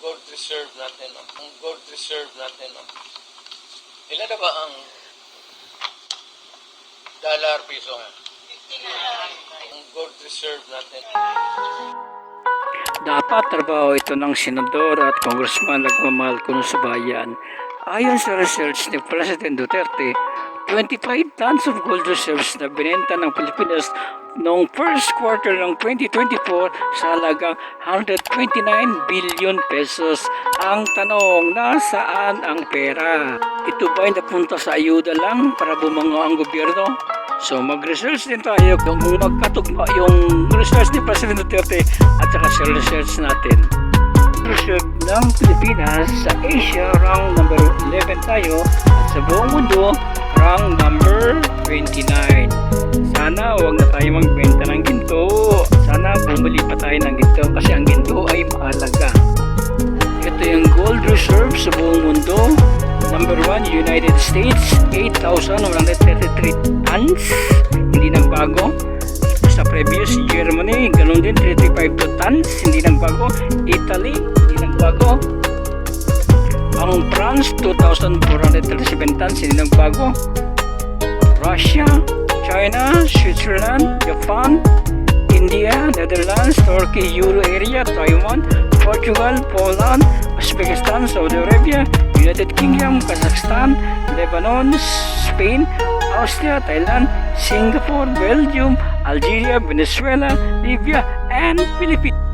gold reserve natin, no? ang gold reserve natin. No? Ilan na ba ang dollar piso nga? Ang gold reserve natin. Dapat trabaho ito ng senador at congressman nagmamahal kuno sa bayan. Ayon sa research ni President Duterte, 25 tons of gold reserves na binenta ng Pilipinas noong first quarter ng 2024 sa halagang 129 billion pesos. Ang tanong, nasaan ang pera? Ito ba'y napunta sa ayuda lang para bumango ang gobyerno? So mag-research din tayo kung magkatugma yung research ni President Duterte at saka sa research natin. Reserve ng Pilipinas sa Asia rank number 11 tayo at sa buong mundo rank number 29. Sana huwag na tayo magbenta ng ginto. Sana bumili pa tayo ng ginto kasi ang ginto ay mahalaga. Ito yung gold reserve sa buong mundo. Number 1, United States, 8,133 tons. Hindi nagbago. Sa previous Germany, ganun din, 335 tons. Hindi nagbago. Italy, hindi nagbago. Ang France, 2,437 tons. Hindi nagbago. Russia, China, Switzerland, Japan, India, Netherlands, Turkey, Euro area, Taiwan, Portugal, Poland, Uzbekistan, Saudi Arabia, United Kingdom, Kazakhstan, Lebanon, Spain, Austria, Thailand, Singapore, Belgium, Algeria, Venezuela, Libya, and Philippines.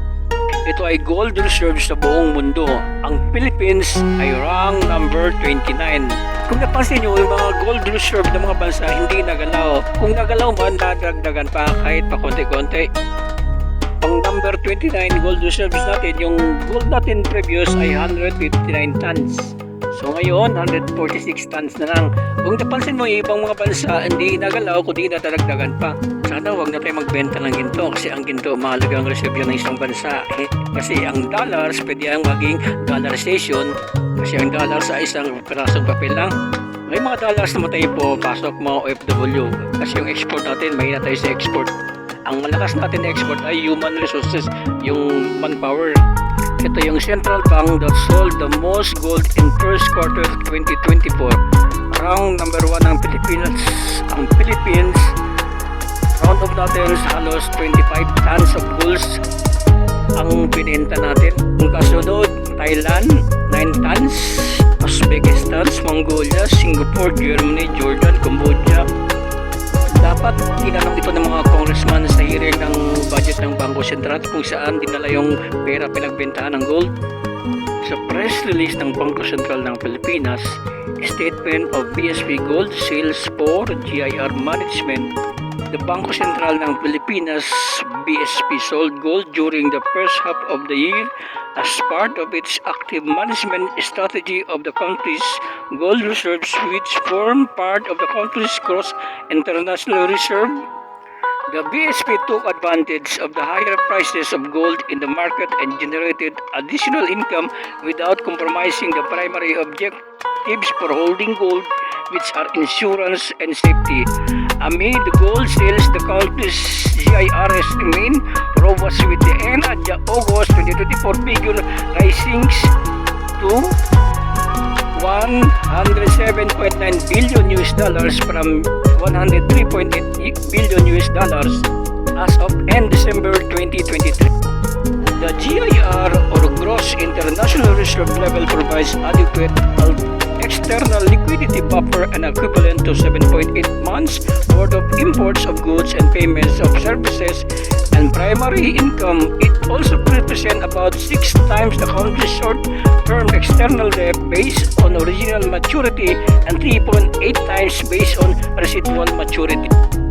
Ito ay gold reserve sa buong mundo. Ang Philippines ay rank number 29. Kung napansin nyo, yung mga gold reserve ng mga bansa hindi nagalaw. Kung nagalaw man, dadagdagan pa kahit pa konti-konti. Pang number 29 gold reserves natin, yung gold natin previous ay 159 tons. So ngayon, 146 tons na lang. Kung napansin mo, yung ibang mga bansa hindi nagalaw kundi nadadagdagan pa. Sana huwag na tayo magbenta ng ginto kasi ang ginto mahalagang reserve yan ng isang bansa. Eh, kasi ang dollars pwede ang maging dollarization kasi ang dollars sa isang perasong papel lang. May mga dollars naman tayo po pasok mga OFW kasi yung export natin, mahina tayo sa export. Ang malakas natin na export ay human resources, yung manpower. Ito yung central bank that sold the most gold in first quarter of 2024. Round number 1 ang Pilipinas. Ang Philippines, round of natin halos 25 tons of gold ang binenta natin. Ang kasunod, Thailand, 9 tons. Uzbekistan, Mongolia, Singapore, Germany, Jordan, Cambodia, dapat tinanong Sentral kung saan dinala yung pera pinagbentahan ng gold. Sa press release ng Bangko Sentral ng Pilipinas, Statement of BSP Gold Sales for GIR Management, the Bangko Sentral ng Pilipinas, BSP sold gold during the first half of the year as part of its active management strategy of the country's gold reserves which form part of the country's gross international reserve. The BSP took advantage of the higher prices of gold in the market and generated additional income without compromising the primary objectives for holding gold, which are insurance and safety. Amid the gold sales, the country's GIRS remained robust with the end at the August 2024 figure rising to 107.9 billion US dollars from 103.8 billion US dollars as of end December 2023. The GIR or Gross International Reserve Level provides adequate external liquidity buffer and equivalent to 7.8 months worth of imports of goods and payments of services primary income. It also represents about six times the country's short-term external debt based on original maturity and 3.8 times based on residual maturity.